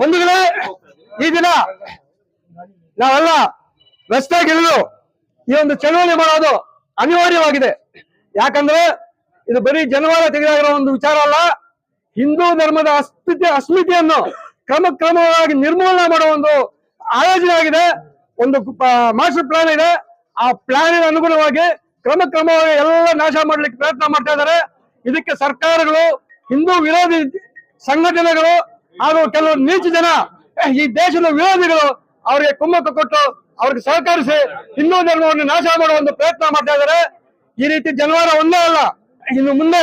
ಬಂಧುಗಳೇ ಈ ದಿನ ನಾವೆಲ್ಲ ರಸ್ತೆಗಿಳಿದು ಈ ಒಂದು ಚಳುವಳಿ ಮಾಡೋದು ಅನಿವಾರ್ಯವಾಗಿದೆ. ಯಾಕಂದ್ರೆ ಇದು ಬರೀ ಜನವಾರ ತೆಗೆದಾಗಿರೋ ಒಂದು ವಿಚಾರ ಅಲ್ಲ. ಹಿಂದೂ ಧರ್ಮದ ಅಸ್ಮಿತೆ ಅಸ್ಮಿತೆಯನ್ನು ಕ್ರಮ ಕ್ರಮವಾಗಿ ನಿರ್ಮೂಲನೆ ಮಾಡುವ ಒಂದು ಆಯೋಜನೆ ಆಗಿದೆ ಒಂದು ಮಾಸ್ಟರ್ ಪ್ಲಾನ್ ಇದೆ. ಆ ಪ್ಲಾನ್ ಅನುಗುಣವಾಗಿ ಕ್ರಮ ಕ್ರಮವಾಗಿ ಎಲ್ಲ ನಾಶ ಮಾಡ್ಲಿಕ್ಕೆ ಪ್ರಯತ್ನ ಮಾಡ್ತಾ ಇದ್ದಾರೆ. ಇದಕ್ಕೆ ಸರ್ಕಾರಗಳು, ಹಿಂದೂ ವಿರೋಧಿ ಸಂಘಟನೆಗಳು ಹಾಗೂ ಕೆಲವು ನೀಚ ಜನ ಈ ದೇಶದ ವಿರೋಧಿಗಳು ಅವರಿಗೆ ಕುಮ್ಮಕ್ಕು ಕೊಟ್ಟು ಅವ್ರಿಗೆ ಸಹಕರಿಸಿ ಹಿಂದೂ ಧರ್ಮವನ್ನು ನಾಶ ಮಾಡುವ ಒಂದು ಪ್ರಯತ್ನ ಮಾಡ್ತಾ ಇದ್ದಾರೆ. ಈ ರೀತಿ ಜನವಾರ ಒಂದೇ ಅಲ್ಲ, ಇನ್ನು ಮುಂದೆ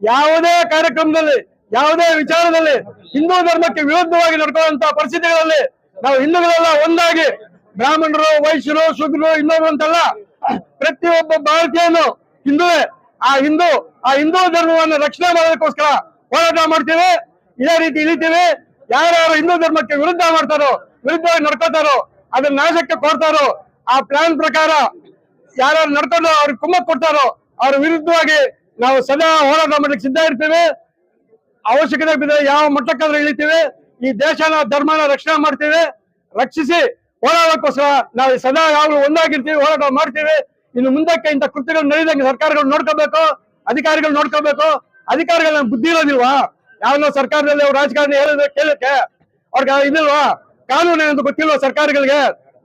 ಯಾವುದೇ ಕಾರ್ಯಕ್ರಮದಲ್ಲಿ, ಯಾವುದೇ ವಿಚಾರದಲ್ಲಿ ಹಿಂದೂ ಧರ್ಮಕ್ಕೆ ವಿರುದ್ಧವಾಗಿ ನಡ್ಕೊಳ್ಳುವಂತಹ ಪರಿಸ್ಥಿತಿಗಳಲ್ಲಿ ನಾವು ಹಿಂದೂಗಳೆಲ್ಲ ಒಂದಾಗಿ ಬ್ರಾಹ್ಮಣರು, ವೈಶ್ಯರು ಶುದ್ರರು ಇನ್ನೊಬ್ರು ಅಂತಲ್ಲ, ಪ್ರತಿಯೊಬ್ಬ ಭಾರತೀಯನು ಹಿಂದೂ ಆ ಹಿಂದೂ ಆ ಹಿಂದೂ ಧರ್ಮವನ್ನು ರಕ್ಷಣೆ ಮಾಡೋದಕ್ಕೋಸ್ಕರ ಹೋರಾಟ ಮಾಡ್ತೀವಿ. ಇದೇ ರೀತಿ ಇಳಿತೀವಿ. ಯಾರ್ಯಾರು ಹಿಂದೂ ಧರ್ಮಕ್ಕೆ ವಿರುದ್ಧ ಮಾಡ್ತಾರೋ, ವಿರುದ್ಧವಾಗಿ ನಡ್ಕೋತಾರೋ, ಅದನ್ನ ನಾಶಕ್ಕೆ ಕೊಡ್ತಾರೋ, ಆ ಪ್ಲಾನ್ ಪ್ರಕಾರ ಯಾರ್ಯಾರು ನಡ್ಕೊಂಡು ಅವ್ರಿಗೆ ಕುಮ್ಮಕ್ ಕೊಡ್ತಾರೋ, ಅವ್ರ ವಿರುದ್ಧವಾಗಿ ನಾವು ಸದಾ ಹೋರಾಟ ಮಾಡಲಿಕ್ಕೆ ಸಿದ್ಧ ಇರ್ತೇವೆ. ಅವಶ್ಯಕತೆ ಬಿದ್ದರೆ ಯಾವ ಮಟ್ಟಕ್ಕಾದ್ರೂ ಇಳಿತೀವಿ. ಈ ದೇಶನ ಧರ್ಮನ ರಕ್ಷಣೆ ಮಾಡ್ತೇವೆ. ರಕ್ಷಿಸಿ ಹೋರಾಡೋಕ್ಕೋಸ್ಕರ ನಾವು ಸದಾ ಯಾವಾಗಲೂ ಒಂದಾಗಿರ್ತೀವಿ, ಹೋರಾಟ ಮಾಡ್ತೀವಿ. ಇನ್ನು ಮುಂದಕ್ಕೆ ಇಂಥ ಕೃತ್ಯಗಳು ನಡೆದಂಗೆ ಸರ್ಕಾರಗಳು ನೋಡ್ಕೋಬೇಕು, ಅಧಿಕಾರಿಗಳು ನೋಡ್ಕೋಬೇಕು. ಅಧಿಕಾರಿಗಳು ಬುದ್ಧಿ ಇರೋದಿಲ್ವಾ? ಯಾವನೋ ಸರ್ಕಾರದಲ್ಲಿ ಅವ್ರು ರಾಜಕಾರಣ ಹೇಳಿದ್ರೆ ಕೇಳಕ್ಕೆ. ಅವ್ರಿಗೆ ಇದಿಲ್ವಾ? ಕಾನೂನು ಏನಂತ ಗೊತ್ತಿಲ್ವಾ ಸರ್ಕಾರಗಳಿಗೆ?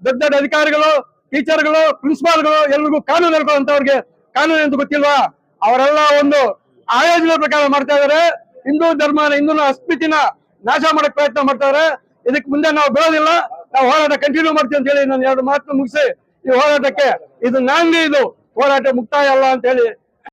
ದೊಡ್ಡ ದೊಡ್ಡ ಅಧಿಕಾರಿಗಳು, ಟೀಚರ್ಗಳು, ಪ್ರಿನ್ಸಿಪಾಲ್ಗಳು, ಎಲ್ರಿಗೂ ಕಾನೂನು ಹೇಳ್ಕೊಳ್ಳೋಂಥವ್ರಿಗೆ ಕಾನೂನು ಅಂತ ಗೊತ್ತಿಲ್ವಾ? ಅವರೆಲ್ಲ ಒಂದು ಆಯೋಜನೆ ಪ್ರಕಾರ ಮಾಡ್ತಾ ಇದಾರೆ. ಹಿಂದೂ ಧರ್ಮನ ಹಿಂದೂ ಅಸ್ಮಿತಿನ ನಾಶ ಮಾಡಕ್ ಪ್ರಯತ್ನ ಮಾಡ್ತಾರೆ ಇದಕ್ಕೆ ಮುಂದೆ ನಾವು ಬೆಳೋದಿಲ್ಲ ನಾವು ಹೋರಾಟ ಕಂಟಿನ್ಯೂ ಮಾಡ್ತೀವಿ ಅಂತ ಹೇಳಿ ನಾನು ಎರಡು ಮಾತು ಮುಗಿಸಿ ಈ ಹೋರಾಟಕ್ಕೆ. ಇದು ನಾಂದಿ ಇದು. ಹೋರಾಟ ಮುಕ್ತಾಯ ಅಲ್ಲ ಅಂತ ಹೇಳಿ